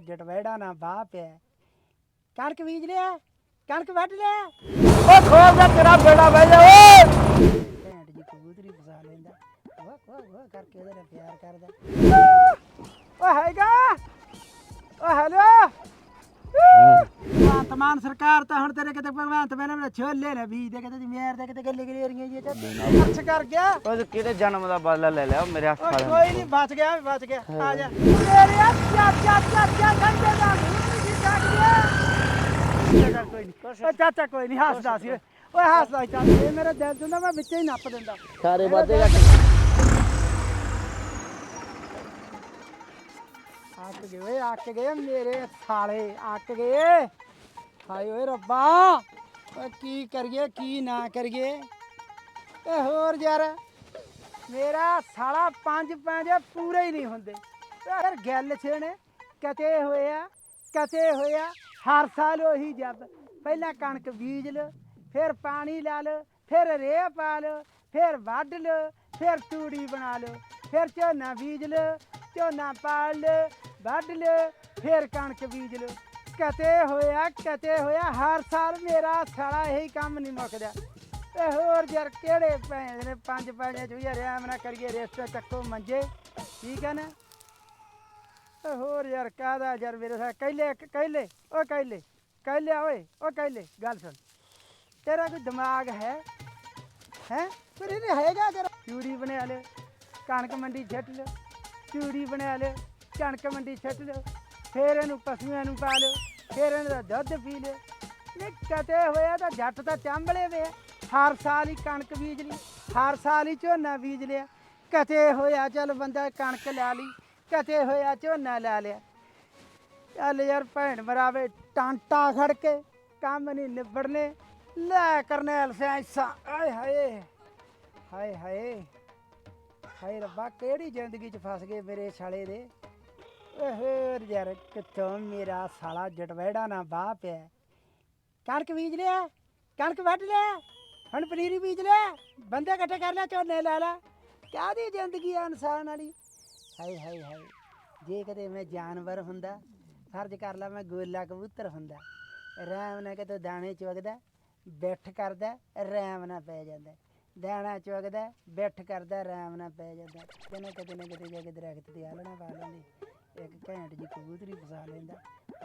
ਜਟਵੈੜਾ ਨਾ ਬਾਹ ਪਿਆ। ਕਣਕ ਬੀਜ ਲਿਆ ਕਣਕ ਵੱਢ ਲਿਆ। ਓ ਖੋਲ ਦਾ ਤੇਰਾ ਬੇੜਾ ਬਹਿ ਜਾ ਓਏ। ਭੈਣ ਜੀ ਕਬੂਤਰੀ ਫਸਾ ਲੈਂਦਾ। ਵਾਹ ਵਾਹ ਵਾਹ ਕਰਕੇ ਉਹਦੇ ਨਾਲ ਪਿਆਰ ਕਰਦਾ। ਓ ਹੈਗਾ। ਓ ਹੈਲੋ। ਤਮਾਨ ਸਰਕਾਰ ਤਾਂ ਹੁਣ ਤੇਰੇ ਕਿਤੇ ਭਗਵੰਤ ਮੈਨੇ ਮੇਰੇ ਛੋਲੇ ਨੇ ਬੀਜ ਦੇ ਕਿਤੇ ਜ਼ਮੀਰ ਦੇ ਕਿਤੇ ਗੱਲੇ ਗੱਲੇ ਰਹੀਆਂ ਜੀ ਖਰਚ ਕਰ ਗਿਆ। ਓਏ ਕਿਹੜੇ ਜਨਮ ਦਾ ਬਦਲਾ ਲੈ ਲਿਆ? ਮੇਰੇ ਹੱਥ ਵਾਲੇ ਕੋਈ ਨਹੀਂ। ਬਚ ਗਿਆ ਬਚ ਗਿਆ। ਆ ਜਾ। ਮੇਰੇ ਚਾਚਾ ਚਾਚਾ ਚਾਚਾ ਗੰਦੇ ਦਾ ਜੀ ਕੱਟ ਗਿਆ ਕੋਈ ਨਹੀਂ ਚਾਚਾ ਕੋਈ ਨਹੀਂ ਹੱਸਦਾ ਸੀ। ਓਏ ਹੱਸਦਾ ਚਾਚਾ। ਇਹ ਮੇਰੇ ਦਿਲ ਤੋਂ ਨਾ ਮੈਂ ਵਿੱਚੇ ਹੀ ਨੱਪ ਦਿੰਦਾ। ਸਾਰੇ ਵਾਦੇ ਅੱਕ ਗਏ ਓਏ, ਅੱਕ ਗਏ ਮੇਰੇ ਸਾਲੇ, ਅੱਕ ਗਏ। ਹਾਏ ਓਏ ਰੱਬਾ, ਓਏ ਕੀ ਕਰੀਏ, ਕੀ ਨਾ ਕਰੀਏ। ਏ ਹੋਰ ਯਾਰ, ਮੇਰਾ ਸਾਲਾ ਪੰਜ ਪੰਜ ਪੂਰੇ ਹੀ ਨਹੀਂ ਹੁੰਦੇ। ਤੇ ਯਾਰ ਗੱਲ ਛੇਣੇ ਕਤੇ ਹੋਇਆ ਕਤੇ ਹੋਇਆ, ਹਰ ਸਾਲ ਉਹੀ ਜੱਬ। ਪਹਿਲਾਂ ਕਣਕ ਬੀਜ ਲੋ, ਫਿਰ ਪਾਣੀ ਲਾ ਲੋ, ਫਿਰ ਰੇਹ ਪਾ ਲੋ, ਫਿਰ ਵੱਢ ਲੋ, ਫਿਰ ਤੂੜੀ ਬਣਾ ਲੋ, ਫਿਰ ਝੋਨਾ ਬੀਜ ਲੋ, ਝੋਨਾ ਪਾਲ ਲੋ ਵੱਢ ਲਿਓ, ਫਿਰ ਕਣਕ ਬੀਜ ਲਿਓ। ਕਤੇ ਹੋਇਆ ਕਤੇ ਹੋਇਆ, ਹਰ ਸਾਲ ਮੇਰਾ ਸਾਲਾ ਇਹੀ ਕੰਮ ਨਹੀਂ ਮੁੱਕਦਾ। ਤੇ ਹੋਰ ਯਾਰ ਕਿਹੜੇ ਭੈਣ ਨੇ ਪੰਜ ਪੈਣੇ ਚ ਯਾਰ ਐਮ ਨਾ ਕਰੀਏ, ਰੇਸਤੇ ਚੱਕੋ ਮੰਜੇ, ਠੀਕ ਹੈ ਨਾ? ਤੇ ਹੋਰ ਯਾਰ ਕਾਹਦਾ ਯਾਰ ਮੇਰੇ ਸਾਹ ਕਹਿਲੇ ਕਹਿਲੇ ਓ ਕਹਿਲੇ ਕਹਿਲੇ ਓਏ ਓ ਕਹਿਲੇ, ਗੱਲ ਸੁਣ। ਤੇਰਾ ਕੋਈ ਦਿਮਾਗ ਹੈ? ਹੈ? ਪਰ ਇਹਨੇ ਹੈਗਾ ਤੇਰਾ। ਚੂੜੀ ਬਣਾ ਲਿਓ, ਕਣਕ ਮੰਡੀ ਛੱਟ ਲਿਓ, ਚੂੜੀ ਬਣਾ ਲਿਓ। ਕਣਕ ਮੰਡੀ ਛੱਡ ਲਓ, ਫੇਰ ਇਹਨੂੰ ਪਸ਼ੂਆਂ ਨੂੰ ਪਾ ਲਿਓ, ਫੇਰ ਇਹਨਾਂ ਦਾ ਦੁੱਧ ਪੀ ਲਿਓ। ਇਹ ਕਤੇ ਹੋਇਆ ਤਾਂ ਜੱਟ ਤਾਂ ਚਾਂਬਲੇ ਵੇ ਹਰ ਸਾਲ ਹੀ ਕਣਕ ਬੀਜ ਲਈ, ਹਰ ਸਾਲ ਹੀ ਝੋਨਾ ਬੀਜ ਲਿਆ। ਕਤੇ ਹੋਇਆ ਚੱਲ ਬੰਦਾ ਕਣਕ ਲੈ ਲਈ ਕਤੇ ਹੋਇਆ ਝੋਨਾ ਲੈ ਲਿਆ। ਚੱਲ ਯਾਰ ਭੈਣ ਮਰਾਵੇ, ਟਾਂਟਾ ਖੜ ਕੇ ਕੰਮ ਨਹੀਂ ਨਿਬੜਨੇ। ਲੈ ਕਰਨੈਲ ਸੈਂਸਾ ਆਏ ਹਾਏ ਹਾਏ ਹਾਏ। ਹਾਏ ਰੱਬਾ, ਕਿਹੜੀ ਜ਼ਿੰਦਗੀ 'ਚ ਫਸ ਗਏ ਮੇਰੇ ਸਾਲੇ ਦੇ? ਹੋਰ ਯਾਰ, ਕਿੱਥੋਂ ਮੇਰਾ ਸਾਲਾ ਜਟਵੈੜਾ ਨਾ ਬਾਹ ਪਿਆ। ਕਣਕ ਬੀਜ ਲਿਆ, ਕਣਕ ਵੱਢ ਲਿਆ, ਹੁਣ ਪਨੀਰੀ ਬੀਜ ਲਿਆ, ਬੰਦੇ ਇਕੱਠੇ ਕਰ ਲਿਆ, ਝੋਨੇ ਲਾ ਲਾ। ਕਾਹਦੀ ਜ਼ਿੰਦਗੀ ਆ ਇਨਸਾਨ ਵਾਲੀ? ਹਾਏ ਹਾਏ ਹਾਏ। ਜੇ ਕਦੇ ਮੈਂ ਜਾਨਵਰ ਹੁੰਦਾ, ਫਰਜ਼ ਕਰ ਲਾ ਮੈਂ ਗੋਲਾ ਕਬੂਤਰ ਹੁੰਦਾ। ਰੈਮ ਨਾਲ ਕਿਤੇ ਦਾਣੇ ਚੁਗਦਾ, ਬਿੱਠ ਕਰਦਾ ਰੈਮ ਨਾਲ ਪੈ ਜਾਂਦਾ। ਦਾਣਾ ਚੁਗਦਾ, ਬਿੱਠ ਕਰਦਾ ਰੈਮ ਨਾਲ ਪੈ ਜਾਂਦਾ। ਕਿਨੇ ਕਿਤੇ ਨਾ ਕਿਤੇ ਜਾ ਕੇ ਦਰਖਤ ਤੇ ਆਲਣਾ ਪਾ ਲੈਂਦੇ। ਇੱਕ ਘੈਂਟ ਜੀ ਕਬੂਤਰੀ ਫਸਾ ਲੈਂਦਾ।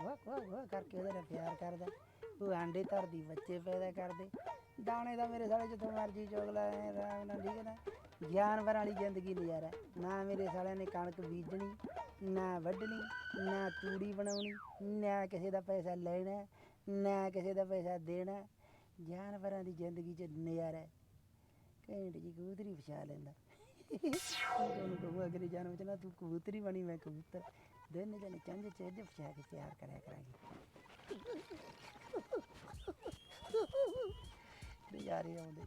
ਵਾਹ ਵਾਹ ਵਾਹ ਕਰਕੇ ਉਹਦੇ ਨਾਲ ਪਿਆਰ ਕਰਦਾ। ਉਹ ਆਂਡੇ ਧਰਦੀ, ਬੱਚੇ ਪੈਦਾ ਕਰਦੇ। ਦਾਣੇ ਦਾ ਮੇਰੇ ਸਾਲੇ ਜਿੱਥੋਂ ਮਰਜ਼ੀ ਚੁਗ ਲੈ ਆਰਾਮ ਨਾਲ, ਠੀਕ ਹੈ ਨਾ? ਜਾਨਵਰਾਂ ਵਾਲੀ ਜ਼ਿੰਦਗੀ ਨਜ਼ਾਰਾ। ਨਾ ਮੇਰੇ ਸਾਲਿਆਂ ਨੇ ਕਣਕ ਬੀਜਣੀ, ਨਾ ਵੱਢਣੀ, ਨਾ ਤੂੜੀ ਬਣਾਉਣੀ, ਨਾ ਕਿਸੇ ਦਾ ਪੈਸਾ ਲੈਣਾ, ਨਾ ਕਿਸੇ ਦਾ ਪੈਸਾ ਦੇਣਾ। ਜਾਨਵਰਾਂ ਦੀ ਜ਼ਿੰਦਗੀ 'ਚ ਨਜ਼ਾਰਾ। ਹੈ। ਘੈਂਟ ਜੀ ਕਬੂਤਰੀ ਫਸਾ ਲੈਂਦਾ। ਤੁਹਾਨੂੰ ਕਹੂੰ ਅਗਲੇ ਜਨਮ 'ਚ ਨਾ ਤੂੰ ਕਬੂਤਰੀ ਬਣੀ, ਮੈਂ ਕਬੂਤਰ। ਦੋਨੇ ਜਣੇ ਚੰਜ ਚੇਜ ਫਸਾ ਕੇ ਪਿਆਰ ਕਰਿਆ ਕਰਾਂਗੇ। ਨਜ਼ਾਰੇ ਆਉਂਦੇ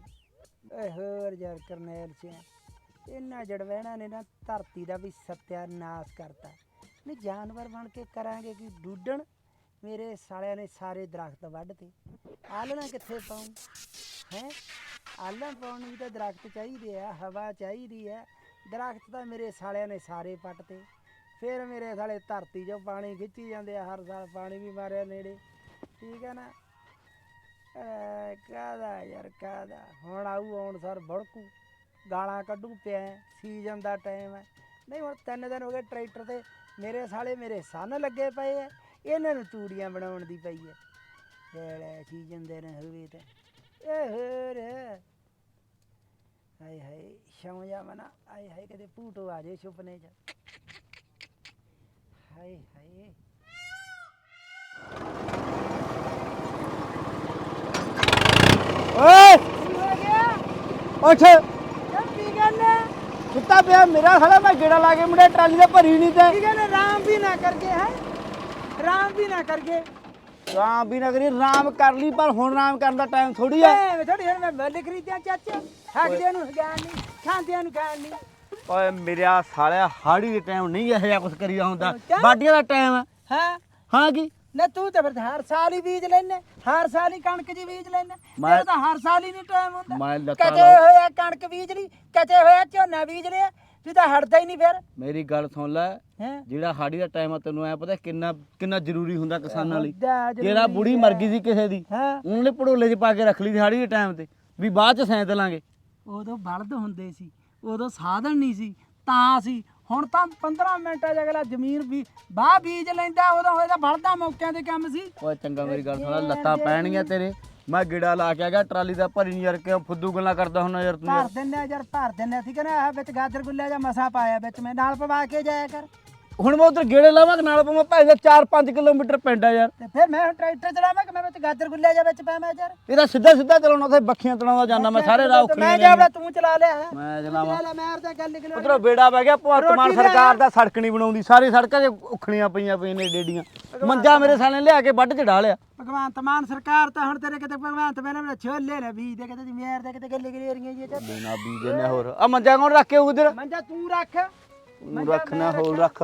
ਓਏ ਹੋਰ ਯਾਰ ਕਰਨੈਲ ਸਿੰਘ ਇਹਨਾਂ ਜੜਵੈਣਾ ਨੇ ਨਾ, ਧਰਤੀ ਦਾ ਵੀ ਸਤਿਆਨਾਸ਼ ਕਰਤਾ। ਨਹੀਂ ਜਾਨਵਰ ਬਣ ਕੇ ਕਰਾਂਗੇ ਕਿ ਡੂਡਣ? ਮੇਰੇ ਸਾਲਿਆਂ ਨੇ ਸਾਰੇ ਦਰਖਤ ਵੱਢ ਤੇ ਆਲਣਾ ਕਿੱਥੇ ਪਾਉਂ ਹੈ? ਆਲਣ ਪਾਉਣ ਨੂੰ ਵੀ ਤਾਂ ਦਰਖਤ ਚਾਹੀਦੇ ਆ, ਹਵਾ ਚਾਹੀਦੀ ਹੈ ਦਰਖਤ ਤਾਂ ਮੇਰੇ ਸਾਲਿਆਂ ਨੇ ਸਾਰੇ ਪੱਟਤੇ। ਫਿਰ ਮੇਰੇ ਸਾਲੇ ਧਰਤੀ 'ਚੋਂ ਪਾਣੀ ਖਿੱਚੀ ਜਾਂਦੇ ਆ, ਹਰ ਸਾਲ ਪਾਣੀ ਵੀ ਮਾਰਿਆ ਨੇੜੇ। ਠੀਕ ਹੈ ਨਾ? ਐ, ਕਾਹਦਾ ਯਾਰ, ਕਾਹਦਾ? ਹੁਣ ਆਊ ਆਉਣ ਸਰ ਭੜਕੂ। ਗਾਲਾਂ ਕੱਢੂ ਪਿਆ ਸੀਜ਼ਨ ਦਾ ਟਾਈਮ ਹੈ ਨਹੀਂ, ਹੁਣ ਤਿੰਨ ਦਿਨ ਹੋ ਗਏ ਟਰੈਕਟਰ ਤੇ ਮੇਰੇ ਸਾਲੇ ਮੇਰੇ ਸੰਨ ਲੱਗੇ ਪਏ ਐ ਇਹਨਾਂ ਨੂੰ ਚੂੜੀਆਂ ਬਣਾਉਣ ਦੀ ਪਈ ਐ ਜਿਹੜਾ ਸੀਜ਼ਨ ਦੇ ਨਾ ਹੋਵੇ ਤਾਂ। ਇਹ ਹੋਰ ਹਾਏ ਹਾਏ ਸ਼ੌਂ ਜਾ ਮਨਾ ਹਾਏ ਹਾਏ ਕਦੇ ਭੂਟੋ ਆ ਜੇ ਸੁਪਨੇ 'ਚ। ਹਾਏ ਹਾਏ। ਓਏ! ਕੀ ਹੋ ਗਿਆ ਉੱਠ। ਕੀ ਗੱਲ ਹੈ ਸੁੱਤਾ ਪਿਆ ਮੇਰਾ ਸਾਲਾ ਮੈਂ ਗੇੜਾ ਲਾ ਕੇ ਮੁੰਡੇ ਟਰਾਲੀ ਦੇ ਭਰੀ ਨਹੀਂ ਤੇ। ਕੀ ਕਹਿੰਦੇ? ਰਾਮ ਵੀ ਨਾ ਕਰਗੇ ਹੈ? ਰਾਮ ਵੀ ਨਾ ਕਰਗੇ ਰਾਮ ਵੀ ਨਾ ਕਰੀ ਰਾਮ ਕਰ ਲਈ ਪਰ ਹੁਣ ਰਾਮ ਕਰਨ ਦਾ ਟਾਈਮ ਥੋੜੀ ਆ। ਐ ਥੋੜੀ ਹੁਣ ਮੈਂ ਬੱਲ ਖਰੀਦਿਆ ਚਾਚਾ। ਹੱਕਦਿਆਂ ਨੂੰ ਹਗਾਨ ਨਹੀਂ ਖਾਂਦਿਆਂ ਨੂੰ ਖਾਣ ਨਹੀਂ ਓਏ ਮੇਰਾ ਸਾਲਿਆ ਹਾੜੀ ਦੇ ਟਾਈਮ ਨਹੀਂ ਇਹੋ ਜਿਹਾ ਕੁਝ ਕਰੀਦਾ ਹੁੰਦਾ? ਬਾਡੀਆਂ ਦਾ ਟਾਈਮ ਹੈ ਹਾਂ। ਹਾਂ ਕੀ? ਨਾ ਤੂੰ ਤਾਂ ਫਿਰ ਹਰ ਸਾਲ ਹੀ ਬੀਜ ਲੈਨੇ ਹਰ ਸਾਲ ਹੀ ਕਣਕ ਜੀ ਬੀਜ ਲੈਨੇ ਮੈਂ- ਤਾਂ ਹਰ ਸਾਲ ਹੀ ਨਹੀਂ ਟਾਈਮ ਹੁੰਦਾ। ਕਦੇ ਹੋਇਆ ਕਣਕ ਬੀਜ ਲਈ ਕਦੇ ਹੋਇਆ ਝੋਨਾ ਬੀਜ ਲਿਆ। ਤੂੰ ਤਾਂ ਹਟਦਾ ਹੀ ਨਹੀਂ ਫਿਰ। ਮੇਰੀ ਗੱਲ ਸੁਣ ਲੈ ਹੈ? ਜਿਹੜਾ ਹਾੜੀ ਦਾ ਟਾਈਮ ਆ ਤੈਨੂੰ ਐ ਪਤਾ ਕਿੰਨਾ ਕਿੰਨਾ ਜ਼ਰੂਰੀ ਹੁੰਦਾ ਕਿਸਾਨਾਂ ਲਈ। ਜਿਹੜਾ ਬੁੜੀ ਮਰ ਗਈ ਸੀ ਕਿਸੇ ਦੀ ਹਾਂ? ਉਹਨਾਂ ਨੇ ਪੜੋਲੇ 'ਚ ਪਾ ਕੇ ਰੱਖ ਲਈ ਸੀ ਹਾੜੀ ਦੇ ਟਾਈਮ ਤੇ ਵੀ ਬਾਅਦ 'ਚ ਸੈਂਤ ਲਾਂਗੇ। ਉਦੋਂ ਬਲਦ ਹੁੰਦੇ ਸੀ ਉਦੋਂ ਸਾਧਨ ਨਹੀਂ ਸੀ ਤਾਂ ਸੀ। ਹੁਣ ਤਾਂ 15 ਮਿੰਟਾਂ 'ਚ ਅਗਲਾ ਜ਼ਮੀਨ ਵੀ ਬਾਹ ਬੀਜ ਲੈਂਦਾ ਉਦੋਂ ਹੋਇਆ ਤਾਂ ਬਲਦਾਂ ਮੌਕਿਆਂ ਤੇ ਕੰਮ ਸੀ। ਓਏ ਚੰਗਾ ਮੇਰੀ ਗੱਲ ਸੁਣ ਲੈ ਲੱਤਾਂ ਪੈਣਗੀਆਂ ਤੇਰੇ। ਮੈਂ ਗਿੜਾ ਲਾ ਕੇ ਆ ਗਿਆ ਟਰਾਲੀ ਦਾ ਭਰੀ ਨੀ ਯਾਰ ਕਿਉਂ ਫੁੱਦੂ ਗੱਲਾਂ ਕਰਦਾ ਹੁੰਦਾ ਯਾਰ ਤੂੰ ਯਾਰ। ਭਰ ਦਿੰਦੇ ਆ ਯਾਰ ਭਰ ਦਿੰਦੇ ਆ, ਠੀਕ ਹੈ ਨਾ ਆਹ ਵਿੱਚ ਗਾਜਰ ਗੁੱਲਿਆ ਜਾਂ ਮਸਾ ਪਾਇਆ ਵਿੱਚ ਮੈਂ ਨਾਲ ਪਵਾ ਕੇ ਜਾਇਆ ਕਰ ਹੁਣ ਮੈਂ ਉਧਰ ਗੇੜੇ ਲਾਵਾਂ ਤੇ ਨਾਲ ਪਵਾਂ ਭਾਈ ਦਾ 4-5 ਕਿਲੋਮੀਟਰ ਪਿੰਡ ਆ ਯਾਰ। ਤੇ ਫਿਰ ਮੈਂ ਹੁਣ ਟਰੈਕਟਰ ਚਲਾਵਾਂ ਕਿ ਮੈਂ ਵਿੱਚ ਗਾਜਰ ਗੁੱਲਾ ਜਾਂ ਵਿੱਚ ਪਾਵਾਂ ਯਾਰ? ਇਹਦਾ ਸਿੱਧਾ ਸਿੱਧਾ ਚਲਾਉਣਾ ਉੱਥੇ ਬੱਖੀਆਂ ਤਣਾਉਂਦਾ ਜਾਂਦਾ ਮੈਂ ਸਾਰੇ ਰਾਹ ਉਖਲੀਆਂ ਮੈਂ ਜਾਵੜਾ ਤੂੰ ਚਲਾ ਲਿਆ। ਹੈ ਮੈਂ ਜਨਾਵਾ ਚਲਾ ਲੈ ਮੈਂ ਤਾਂ ਗੱਲ ਨਿਕਲ ਉਧਰੋਂ ਬੇੜਾ ਬਹਿ ਗਿਆ ਭਗਵੰਤ ਮਾਨ ਰੋਟੀ ਲੈ ਸਰਕਾਰ ਦਾ ਸੜਕ ਨਹੀਂ ਬਣਾਉਂਦੀ ਸਾਰੀ ਸੜਕਾਂ 'ਚ ਉਖਲੀਆਂ ਪਈਆਂ ਪਈਆਂ ਨੇ ਡੇਡੀਆਂ। ਮੰਜਾ ਮੇਰੇ ਸਾਲੇ ਲਿਆ ਕੇ ਵੱਢ ਚੜਾ ਲਿਆ। ਭਗਵੰਤ ਮਾਨ ਸਰਕਾਰ ਤਾਂ ਹੁਣ ਤੇਰੇ ਕਿਤੇ ਭਗਵੰਤ ਮੈਨੇ ਮੇਰੇ ਛੋਲੇ ਨੇ ਬੀਜ ਦੇ ਕਿਤੇ ਜ਼ਮੀਰ ਦੇ ਕਿਤੇ ਗੱਲੇ ਗਲੀਆਂ ਜੀ ਚੱਲ ਬਿਨਾ ਬੀਜੇ ਨੇ ਹੋਰ ਆ ਮੰਜਾ ਕੌਣ ਰੱਖੇ ਉਧਰ ਮੰਜਾ ਤੂੰ ਰੱਖ। ਰੱਖਣਾ ਹੋਰ ਰੱਖ।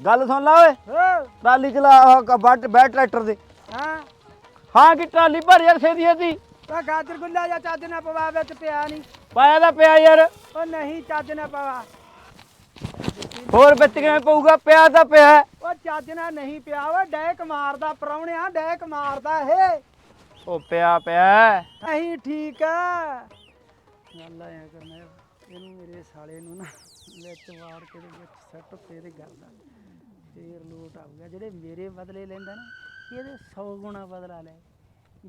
ਗੱਲ ਸੁਣ ਲਾ ਓਏ। ਹੋ। ਟਰਾਲੀ ਚਲਾ ਆਹ ਵੱਢ ਬੈ ਟਰੈਕਟਰ ਦੇ ਹਾਂ। ਹਾਂ ਕਿ ਟਰਾਲੀ ਭਰ ਯਾਰ ਛੇਦੀ ਛੇਦੀ ਤਾਂ ਗਾਜਰ ਗੁੱਲਾ ਜਾਂ ਚੱਜ ਨਾ ਪਵਾ ਵਿੱਚ ਪਿਆ ਨਹੀਂ। ਪਾਇਆ ਦਾ ਪਿਆ ਯਾਰ। ਉਹ ਨਹੀਂ ਚੱਜ ਨਾ ਪਵਾ। ਹੋਰ ਵਿੱਚ ਕਿਵੇਂ ਪਊਗਾ? ਪਿਆ ਤਾਂ ਪਿਆ। ਹੈ। ਉਹ ਚੱਜ ਨਾ ਨਹੀਂ ਪਿਆ ਓਏ ਡੈਕ ਮਾਰਦਾ ਪਰੌਣਿਆ ਡੈਕ ਮਾਰਦਾ ਇਹ। ਉਹ ਪਿਆ ਪਿਆ। ਨਹੀਂ ਠੀਕ ਆ। ਗੱਲ ਆਇਆ ਕਰਨਾ ਇਹਨੂੰ ਮੇਰੇ ਸਾਲੇ ਨੂੰ ਨਾ ਵਿੱਚ ਵਾੜ ਕੇ ਦੇ ਵਿੱਚ ਸੱਟ ਤੇਰੇ ਕਰਦਾ ਫੇਰ ਲੋਟ ਆਊਗਾ ਜਿਹੜੇ ਮੇਰੇ ਬਦਲੇ ਲੈਂਦਾ ਨਾ ਇਹਦੇ 100 ਗੁਣਾ ਬਦਲਾ ਲੈ।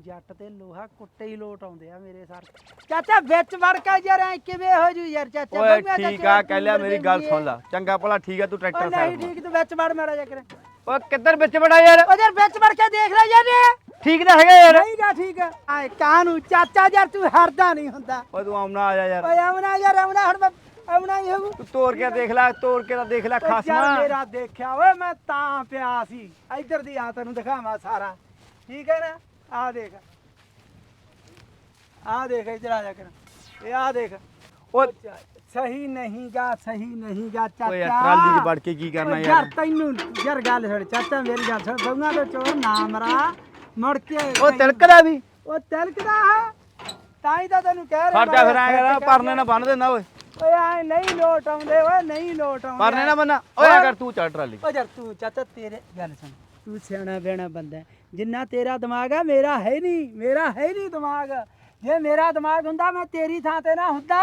ਜੱਟ ਤੇ ਲੋਹਾ ਕੁੱਟੇ ਹੀ ਲੋਟ ਆਉਂਦੇ ਆ ਮੇਰੇ ਸਰ। ਚਾਚਾ ਵਿੱਚ ਵੜ ਕੇ ਯਾਰ ਐ ਕਿਵੇਂ ਹੋ ਜੂ ਯਾਰ ਚਾਚਾ? ਓਏ ਠੀਕ ਆ ਕਹਿ ਲਿਆ ਮੇਰੀ ਗੱਲ ਸੁਣ ਲੈ। ਚੰਗਾ ਭਲਾ ਠੀਕ ਆ ਤੂੰ ਓ ਟਰੈਕਟਰ ਨਹੀਂ ਸਾਈਡ ਠੀਕ ਤੂੰ ਵਿੱਚ ਵੜ ਮਾਰਾ ਜਾ ਕਰ ਓਏ ਕਿੱਧਰ ਵਿੱਚ ਬੜਾ ਯਾਰ? ਓ ਯਾਰ ਵਿੱਚ ਵੜ ਕੇ ਦੇਖ ਲੈ ਯਾਰ। ਇਹ। ਠੀਕ ਤਾਂ ਹੈਗਾ ਯਾਰ। ਨਹੀਂ ਗਾ ਠੀਕ ਆ। ਕਾਹਨੂੰ? ਚਾਚਾ ਯਾਰ ਤੂੰ ਹਰਦਾ ਨਹੀਂ ਹੁੰਦਾ। ਓਏ ਤੂੰ ਆਉਣਾ ਆ ਜਾ ਯਾਰ। ਓਏ ਆਉਣਾ ਯਾਰ ਆਉਣਾ ਹੁਣ ਮੈਂ ਆਉਣਾ ਹੀ ਹੋਊ। ਤੂੰ ਤੋੜ ਕੇ ਦੇਖ ਲੈ ਤੋੜ ਕੇ ਤਾਂ ਦੇਖ ਲੈ ਯਾਰ ਖਾਸਮਾ ਮੇਰਾ ਦੇਖਿਆ ਓਏ ਮੈਂ ਤਾਂ ਪਿਆ ਸੀ। ਇੱਧਰ ਦੀ ਆ ਤੈਨੂੰ ਦਿਖਾਵਾਂ ਸਾਰਾ। ਠੀਕ ਹੈ ਨਾ? ਆ ਦੇਖ। ਆ ਦੇਖ ਇੱਧਰ ਆ ਜਾ ਕਰ। ਇਹ ਆ ਦੇਖ। ਚਾ- ਸਹੀ ਨਹੀਂ ਗਾ ਸਹੀ ਨਹੀਂ ਗਾ ਚਾਚਾ। ਓਏ ਟਰਾਲੀ 'ਚ ਵੜ ਕੇ ਕੀ ਕਰਨਾ ਓਏ ਯਾਰ? ਯਾਰ ਤੈਨੂੰ ਯਾਰ ਗੱਲ ਛੱਡ ਚਾਚਾ ਮੇਰੀ ਗੱਲ ਛੱਡ ਦਊਂਗਾ ਤੇ ਚੋਰ ਨਾ ਮਰਾ। ਮੁੜ ਕੇ ਉਹ ਤਿਲਕਦਾ ਵੀ। ਉਹ ਤਿਲਕਦਾ ਹੈ। ਤਾਂ ਹੀ ਤਾਂ ਤੈਨੂੰ ਕਹਿ ਰਿਹਾ ਸਾਡਾ ਫਿਰ ਐਂ ਪਰਨੇ ਨਾ ਬੰਨ ਦੇਣਾ ਓਏ। ਓਏ ਐ ਨਹੀਂ ਲੋਟ ਆਉਂਦੇ ਓਏ ਨਹੀਂ ਲੋਟ ਆਉਂਦੇ। ਪਰਨੇ ਨਾ ਬੰਨਾ। ਓਏ ਆ ਕਰ ਤੂੰ ਚੱਲ ਟਰਾਲੀ। ਓ ਯਾਰ ਤੂੰ ਚਾਚਾ ਤੇਰੇ ਗੱਲ ਸੁਣ। ਤੂੰ ਸਿਆਣਾ ਬਹਿਣਾ ਬੰਦਾ ਹੈ। ਜਿੰਨਾ ਤੇਰਾ ਦਿਮਾਗ ਆ ਮੇਰਾ ਹੈ ਨਹੀਂ ਮੇਰਾ ਹੈ ਨਹੀਂ ਦਿਮਾਗ। ਜੇ ਮੇਰਾ ਦਿਮਾਗ ਹੁੰਦਾ ਮੈਂ ਤੇਰੀ ਥਾਂ ਤੇ ਨਾ ਹੁੰਦਾ।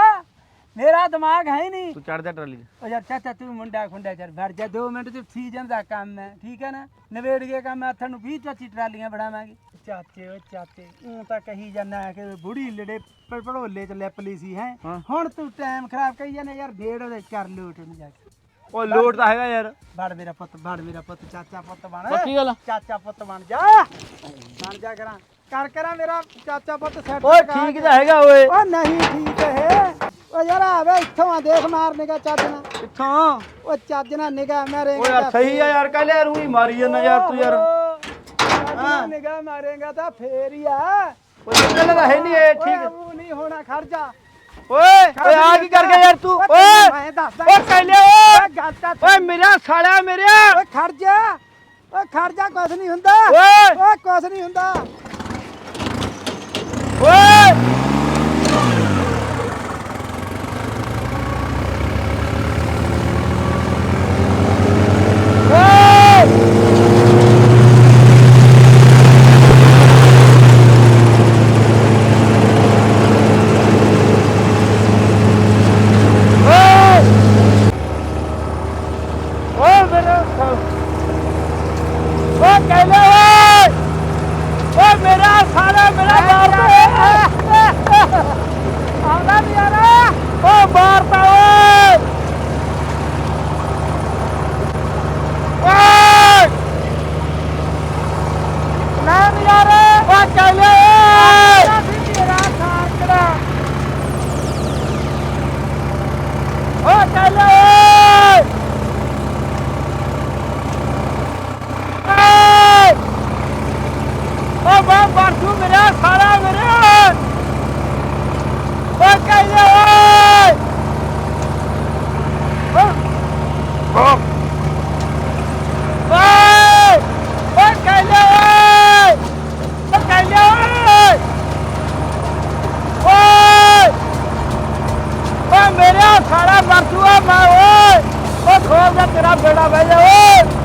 ਮੇਰਾ ਦਿਮਾਗ ਹੈ ਹੀ ਨਹੀਂ। ਤੂੰ ਚੜ ਜਾ ਟਰਾਲੀ ਓ ਯਾਰ ਚਾਚਾ ਤੂੰ ਮੁੰਡਾ ਖੁੰਡਾ ਚਰ ਵੜ ਜਾ। 2 ਮਿੰਟ ਚ ਸੀਜ਼ਨ ਦਾ ਕੰਮ ਹੈ ਠੀਕ ਹੈ ਨਾ? ਨਵੇੜ ਕੇ ਕੰਮ ਹੱਥਾਂ ਨੂੰ 20 ਚਾਚੀ ਟਰਾਲੀਆਂ ਬਣਾਵਾਂਗੇ। ਚਾਚੇ ਓ ਚਾਚੇ ਉਹ ਤਾਂ ਕਹੀ ਜਾਂਦਾ ਕਿ ਬੁੜੀ ਲੜੇ ਪ- ਭੜੋਲੇ ਚ ਲਿਪ ਲਈ ਸੀ ਹੈ। ਹਾਂ। ਹੁਣ ਤੂੰ ਟਾਈਮ ਖਰਾਬ ਕਰੀ ਜਾਂਦਾ ਯਾਰ ਡੇਢ ਉਹਦੇ ਕਰ ਲੋਟ ਉਹਨੂੰ ਜਾ ਕੇ। ਓਏ ਲੋਡ ਤਾਂ ਹੈਗਾ ਯਾਰ। ਬੜ ਮੇਰਾ ਪੁੱਤ ਬੜ ਮੇਰਾ ਪੁੱਤ ਚਾਚਾ ਪੁੱਤ ਬਣ। ਪੱਕੀ ਗੱਲ ਆ? ਚਾਚਾ ਪੁੱਤ ਬਣ ਜਾ। ਬਣ ਜਾ ਕਰਾਂ। ਕਰ ਕਰਾਂ ਮੇਰਾ ਚਾਚਾ ਪੁੱਤ ਸੈੱਟ ਓਏ ਠੀਕ ਤਾਂ ਹੈਗਾ ਓਏ। ਓ ਨਹੀਂ ਠੀਕ ਹੈ ਓ ਯਾਰ ਆਵੇ ਇੱਥੋਂ ਆ ਦੇਖ ਮਾਰਨੇ ਦਾ ਚੱਜ ਨਾ ਕਿੱਥੋਂ? ਓ ਚੱਜ ਨਾ ਨਿਗਾਹ ਮਾਰੇਗਾ ਓ ਯਾਰ ਸਹੀ ਆ ਯਾਰ ਕਹਿ ਲਿਆ ਰੂਹੀ ਮਾਰੀ ਜਾਂਦਾ ਯਾਰ ਤੂੰ ਯਾਰ। ਹਾਂ। ਨਿਗਾਹ ਮਾਰੇਗਾ ਤਾਂ ਫੇਰ ਹੀ ਆ। ਓਏ ਚੱਲ ਤਾਂ ਹੈ ਨਹੀਂ ਇਹ ਠੀਕ। ਉਹ ਨਹੀਂ ਹੋਣਾ ਜਾ ਓਏ ਓਏ ਆ ਕੀ ਕਰ ਗਿਆ ਯਾਰ ਤੂੰ? ਓਏ ਮੈਂ ਦੱਸਦਾ ਓਏ ਕਹਿ ਲਿਆ ਓਏ। ਓਏ ਤਾਂ ਮੇਰਾ ਸਾਲਿਆ ਮੇਰਿਆ ਓਏ ਜਾ ਓਏ ਜਾ ਕੁਛ ਨਹੀਂ ਹੁੰਦਾ। ਓਏ। ਓਏ ਕੁਛ ਨਹੀਂ ਹੁੰਦਾ। ਓਏ ਓਏ ਓਏ ਮੇਰਾ ਸਾਲ ਓਏ Partiu Miran, Pará Miran! Banca aí, Vai! Vai! Banca aí! Banca aí! Vai! Vai Miran, Pará Partiu, vai! Ô, खोल जा तेरा बेड़ा भाई ओए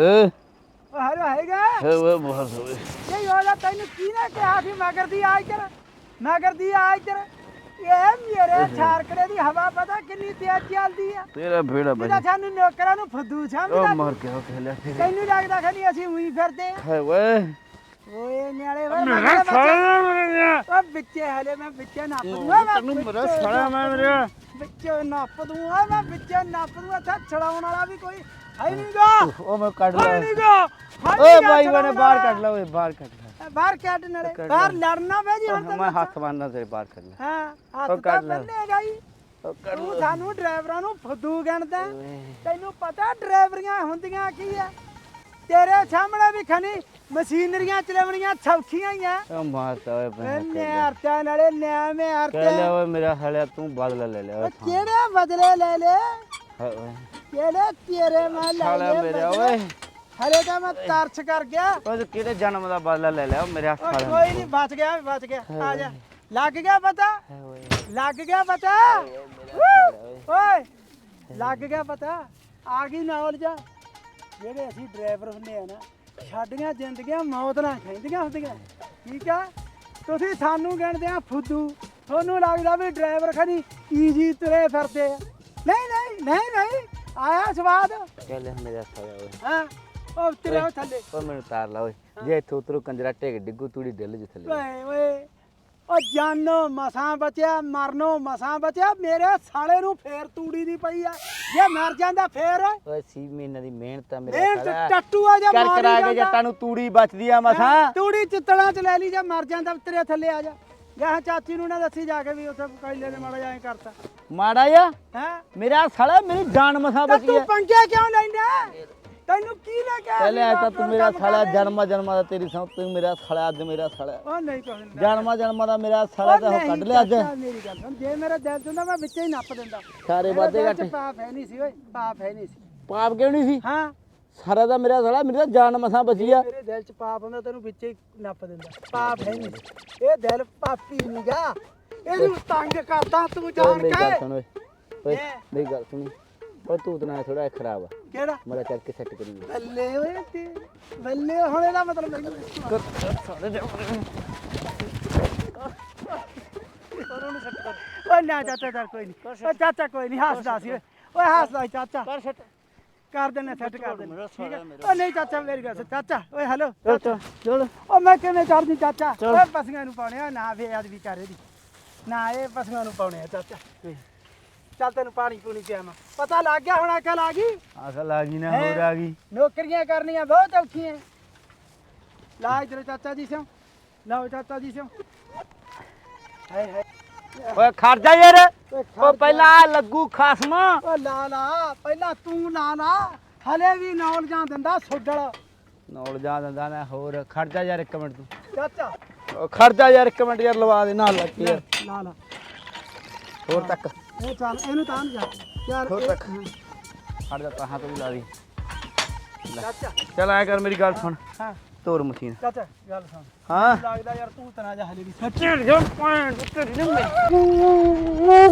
ਏ ਹਲੋ ਹੈਗਾ। ਓਏ ਬਹੁਤ ਹੋਏ ਨਹੀਂ ਹੋਇਆ ਤੈਨੂੰ ਕੀ ਨਾ ਕਿਹਾ ਸੀ ਮਗਰ ਦੀ ਆ ਇੱਧਰ ਮਗਰ ਦੀ ਆ ਇੱਧਰ। ਇਹ ਮੇਰੇ ਛਾਰਕੜੇ ਦੀ ਹਵਾ ਪਤਾ ਕਿੰਨੀ ਤੇਜ਼ ਚੱਲਦੀ ਆ। ਤੇਰਾ ਭੇੜਾ ਜਿਹੜਾ ਬਈ ਸਾਨੂੰ ਨੌਕਰਾਂ ਨੂੰ ਫੁੱਦੂ ਓ ਸਮਝਦਾ ਮਰ ਕੇ ਹੋ ਖੇਲਿਆ ਤੈਨੂੰ ਲੱਗਦਾ ਖਨੀ ਅਸੀਂ ਉਹੀ ਫਿਰਦੇ ਆ। ਹੈ ਓਏ ਓਏ ਨਿਆਲੇ ਓਏ ਮੇਰਾ ਸਾਲਾ ਮੇਰਾ ਓ ਵਿੱਚੇ ਹਲੇ ਮੈਂ ਵਿੱਚੇ ਨੱਪ ਦੂੰਗਾ ਮੈਂ ਤੈਨੂੰ ਮੇਰਾ ਸਾਲਾ ਮੈਂ ਮੇਰਾ ਵਿੱਚੇ ਨੱਪ ਦੂੰਗਾ ਮੈਂ ਵਿੱਚੇ ਨੱਪ ਦੂੰਗਾ। ਇੱਥੇ ਛੜਾਉਣ ਵਾਲਾ ਵੀ ਕੋਈ ਹੈ ਨਹੀਂਗਾ ਓ ਮੈਂ ਕੱਢ ਹੈ ਲਿਆ। ਨਹੀਂਗਾ ਓਏ ਬਾਈ ਬਨੇ ਬਾਹਰ ਕੱਢ ਲੈ ਓਏ ਬਾਹਰ ਕੱਢ ਲੈ ਬਾਹਰ ਕੱਢ ਨਾਲੇ। ਕੱਢ ਬਾਹਰ ਲੈ। ਲੜਨਾ ਵੇ ਜੀ ਹੁਣ ਓ, ਮੈਂ ਹੱਥ ਬੰਨਦਾ ਤੇਰੇ ਬਾਹਰ ਕੱਢ ਲੈ ਹਾਂ ਉਹ ਹੱਥ ਤਾਂ ਕੱਢ ਲੈ। ਬੰਨੇਗਾ ਹੀ ਓ ਕੱਢ ਤੂੰ ਲੈ ਸਾਨੂੰ ਡਰਾਈਵਰਾਂ ਨੂੰ ਫੁੱਦੂ ਗਿਣਦਾ। ਓਏ। ਤੈਨੂੰ ਪਤਾ ਡਰਾਈਵਰੀਆਂ ਹੁੰਦੀਆਂ ਕੀ ਆ? ਤੇਰੇ ਸਾਹਮਣੇ ਵੀ ਖਣੀ ਮਸ਼ੀਨਰੀਆਂ ਚਲਾਉਣੀਆਂ ਸੌਖੀਆਂ ਹੀ ਆ। ਮਾਰਤਾ ਓਏ ਭੈਣ ਨਿਆਰਤਾ ਨਾਲੇ ਨਿਆਵੇਂ ਕਹਿ ਲੈ ਹਰਤੇ ਓਏ ਮੇਰਾ ਹਲਿਆ ਤੂੰ ਬਦਲਾ ਲੈ ਲੈ ਓਏ ਥਾਂ। ਕਿਹੜੇ ਬਦਲੇ ਲੈ ਲੈ ਓਏ। ਕਿਹੜੇ ਤੇਰੇ ਮੈਂ ਲੈ ਸਾਲਿਆ ਮੇਰੇ? ਓਏ। ਹਲੇ ਤਾਂ ਮੈਂ ਤਰਸ ਕਰ ਗਿਆ। ਤੂੰ ਕਿਹੜੇ ਜਨਮ ਦਾ ਬਦਲਾ ਲੈ ਲਿਆ ਮੇਰੇ ਹੱਥ ਵਾਲਾ ਕੋਈ ਨਹੀਂ ਬਚ ਗਿਆ ਬਚ ਗਿਆ। ਆ ਜਾ। ਲੱਗ ਗਿਆ ਪਤਾ? ਹੈ ਓਏ। ਲੱਗ ਗਿਆ ਪਤਾ? ਓਏ ਲੱਗ ਗਿਆ ਪਤਾ? ਆ ਗਈ ਨੌਲੇਜ ਜਿਹੜੇ ਅਸੀਂ ਡਰਾਈਵਰ ਹੁੰਦੇ ਆ ਨਾ ਸਾਡੀਆਂ ਜ਼ਿੰਦਗੀਆਂ ਮੌਤ ਨਾਲ ਖੈਂਦੀਆਂ ਹੁੰਦੀਆਂ। ਠੀਕ ਆ? ਤੁਸੀਂ ਸਾਨੂੰ ਗਿਣਦੇ ਆ ਫੁੱਦੂ ਤੁਹਾਨੂੰ ਲੱਗਦਾ ਵੀ ਡਰਾਈਵਰ ਖਣੀ ਈਜੀ ਤੁਰੇ ਫਿਰਦੇ ਆ। ਨਹੀਂ ਨਹੀਂ ਨਹੀਂ ਨਹੀਂ। ਆਇਆ ਸਵਾਦ? ਕਹਿ ਲੈ ਮੇਰੇ ਹੱਥ ਵਾਲਾ ਓਏ। ਹਾਂ? ਉਹ ਤੇਰੇ ਉਹ ਥੱਲੇ। ਓ ਮੈਨੂੰ ਤਾਰ ਲਾ ਓਏ। ਜੇ ਇੱਥੋਂ ਉਤਰੂ ਕੰਜਰਾ ਟੇਕ ਡਿੱਗੂ ਤੂੜੀ ਡਿੱਲ ਜਿ ਥੱਲੇ। ਓਏ ਓਏ। ਉਹ ਜਾਨੋ ਮਸਾਂ ਬਚਿਆ ਮਰਨੋ ਮਸਾਂ ਬਚਿਆ ਮੇਰੇ ਸਾਲੇ ਨੂੰ ਫੇਰ ਤੂੜੀ ਦੀ ਪਈ ਆ। ਜੇ ਮਰ ਜਾਂਦਾ ਫੇਰ? ਓਏ ਸੀ ਮਹੀਨੇ ਦੀ ਮਿਹਨਤ ਆ ਮੇਰੇ ਮਿਹਨਤ ਸਾਲਾ ਟੱਟੂ ਆ ਜਾ ਕਰ ਮਾਰੀ ਕਰਾ ਕੇ ਜਾਂਦਾ। ਜੱਟਾਂ ਨੂੰ ਤੂੜੀ ਬਚਦੀ ਆ ਮਸਾਂ। ਤੂੜੀ ਚਿੱਤਲਾਂ ਚ ਲੈ ਲਈ ਜੇ ਮਰ ਜਾਂਦਾ ਤੇਰੇ ਥੱਲੇ ਆ ਜਾ। ਜਾਂ ਚਾਚੀ ਨੂੰ ਨਾ ਦੱਸੀ ਜਾ ਕੇ ਵੀ ਉੱਥੇ ਕੈਲੇ ਨੇ ਮਾੜਾ ਜਾਏ ਕਰਤਾ। ਮਾੜਾ ਆ ਹੈ? ਮੇਰਾ ਸਾਲਾ ਮੇਰੀ ਜਾਨ ਮਸਾਂ ਤਾਂ ਬਚੀ ਤੂੰ ਪੰਗੇ ਕਿਉਂ ਲੈਂਦਾ? ਤੈਨੂੰ ਕੀ ਲੈ ਕੇ ਆਇਆ? ਪਹਿਲੇ ਆ ਤਾਂ ਤੂੰ ਮੇਰਾ ਸਾਲਾ ਜਨਮਾ ਜਨਮਾ ਦਾ ਤੇਰੀ ਸੌ ਤੂੰ ਮੇਰਾ ਸਾਲਾ ਅੱਜ ਮੇਰਾ ਸਾਲਾ। ਉਹ ਨਹੀਂ ਨਹੀਂ ਜਨਮਾ ਜਨਮਾ ਦਾ ਮੇਰਾ ਸਾਲਾ ਤਾਂ ਉਹ ਕੱਢ ਲਿਆ ਅੱਜ। ਮੇਰੀ ਗੱਲ ਸੁਣ। ਜੇ ਮੇਰਾ ਦਿਲ ਹੁੰਦਾ ਮੈਂ ਵਿੱਚੇ ਹੀ ਨੱਪ ਦਿੰਦਾ। ਸਾਰੇ ਵਾਦੇ ਘੱਟ। ਪਾਪ ਹੈ ਨਹੀਂ ਸੀ ਓਏ। ਪਾਪ ਹੈ ਨਹੀਂ ਸੀ। ਪਾਪ ਕਿਉਂ ਨਹੀਂ ਸੀ? ਹਾਂ। ਸਾਰਾ ਦਾ ਮੇਰਾ ਸਾਲਾ ਮੇਰੀ ਤਾਂ ਜਾਨ ਮਸਾਂ ਬਚੀ ਆ। ਮੇਰੇ ਦਿਲ ਚ ਪਾਪ ਹੁੰਦਾ ਤੈਨੂੰ ਵਿੱਚੇ ਹੀ ਨੱਪ ਦਿੰਦਾ। ਪਾਪ ਹੈ ਨਹੀਂ। ਇਹ ਦਿਲ ਪਾਪੀ ਨਹੀਂਗਾ ਇਹਨੂੰ ਤੰਗ ਕਰਦਾ ਤੂੰ ਓਏ ਜਾਣ ਮੇਰੀ ਗੱਲ ਕੇ ਸੁਣ ਓਏ। ਓਏ। ਮੇਰੀ ਗੱਲ ਸੁਣੀ। ਓਏ ਤੂੰ ਤਾਂ ਥੋੜਾ ਖਰਾਬ ਆ। ਕਿਹੜਾ? ਮੇਰਾ ਚੱਲ ਕੇ ਸੈੱਟ ਕਰੀ। ਬੱਲੇ ਓਏ ਤੇ ਬੱਲੇ ਹੁਣ ਇਹਦਾ ਮਤਲਬ ਮੈਨੂੰ ਸਾਰੇ ਦੇ ਪਰ ਉਹਨੂੰ ਓਏ ਨਾ ਚਾਚਾ ਚੱਲ ਕੋਈ ਨਹੀਂ। ਓਏ ਚਾਚਾ ਕੋਈ ਨਹੀਂ ਹੱਸਦਾ ਸੀ ਓਏ। ਓਏ ਹੱਸਦਾ ਸੀ ਚਾਚਾ। ਕਰ ਸੱਟ ਕਰ ਦਿੰਦੇ ਸੈੱਟ ਕਰ ਮੇਰਾ ਠੀਕ ਹੈ। ਓ ਨਹੀਂ ਚਾਚਾ ਮੇਰੀ ਗੱਲ ਸੁਣ ਚਾਚਾ ਓਏ ਹੈਲੋ ਚੱਲ ਓ ਮੈਂ ਕਿਵੇਂ ਕਰਦੀ ਚਾਚਾ? ਚੱਲ। ਓਏ ਪਸੀਆਂ ਨੂੰ ਪਾਉਣੇ ਆ ਨਾ ਵੇ ਅੱਜ ਵੀ ਕਰ ਇਹਦੀ। ਨਾ ਇਹ ਪਸੀਆਂ ਨੂੰ ਪਾਉਣੇ ਆ ਚਾਚਾ। ਚੱਲ ਤੈਨੂੰ ਪਾਣੀ ਪੂਣੀ ਪਿਆਵਾਂ। ਪਤਾ ਲੱਗ ਗਿਆ ਹੁਣ ਅਕਲ ਆ ਗਈ? ਅਕਲ ਆ ਗਈ ਨਾ ਹੈਂ? ਹੋਰ ਆ ਗਈ। ਨੌਕਰੀਆਂ ਕਰਨੀਆਂ ਬਹੁਤ ਔਖੀਆਂ। ਲਾ ਇਧਰ ਚਾਚਾ ਜੀ ਸਿਓ। ਲਓ ਚਾਚਾ ਜੀ ਸਿਓ। ਹਾਏ ਹਾਏ। ਓਏ ਖੜ ਜਾ ਯਾਰ। ਜਾ। ਪਹਿਲਾਂ ਲੱਗੂ ਖਸਮਾ। ਓ ਲਾ ਲਾ ਪਹਿਲਾਂ ਤੂੰ ਲਾ ਲਾ। ਹਲੇ ਵੀ ਨੌਲ ਜਾਂ ਦਿੰਦਾ ਸੋਡਲ। ਨੌਲ ਜਾ ਦਿੰਦਾ ਨਾ ਹੋਰ ਖੜ ਜਾ ਯਾਰ ਇੱਕ ਮਿੰਟ ਤੂੰ। ਚਾਚਾ। ਉਹ ਖੜ ਜਾ ਯਾਰ ਇੱਕ ਮਿੰਟ ਯਾਰ ਲਵਾ ਦੇ ਨਾਲ ਲੱਗ ਯਾਰ। ਲਾ ਲਾ। ਹੋਰ ਤੱਕ। ਇਹ ਚੱਲ ਇਹਨੂੰ ਤਾਂ ਜਾ ਯਾਰ ਹੋਰ ਤੱਕ। ਖੜ ਜਾ ਤਾਂ ਤੋਂ ਵੀ ਲਾ ਦੀ। ਚਾਚਾ। ਚੱਲ ਆਇਆ ਕਰ ਮੇਰੀ ਗੱਲ ਸੁਣ। ਹਾਂ। ਤੋਰ ਮਸ਼ੀਨ। ਚਾਚਾ ਗੱਲ ਸੁਣ। ਹਾਂ। ਲੱਗਦਾ ਯਾਰ ਤੂੰ ਤਨਾ ਜਾ ਹਲੇ ਵੀ ਜੋ ਪੁਆਇੰਟ ਤੇਰੀ ਨੂੰ ਮੈਂ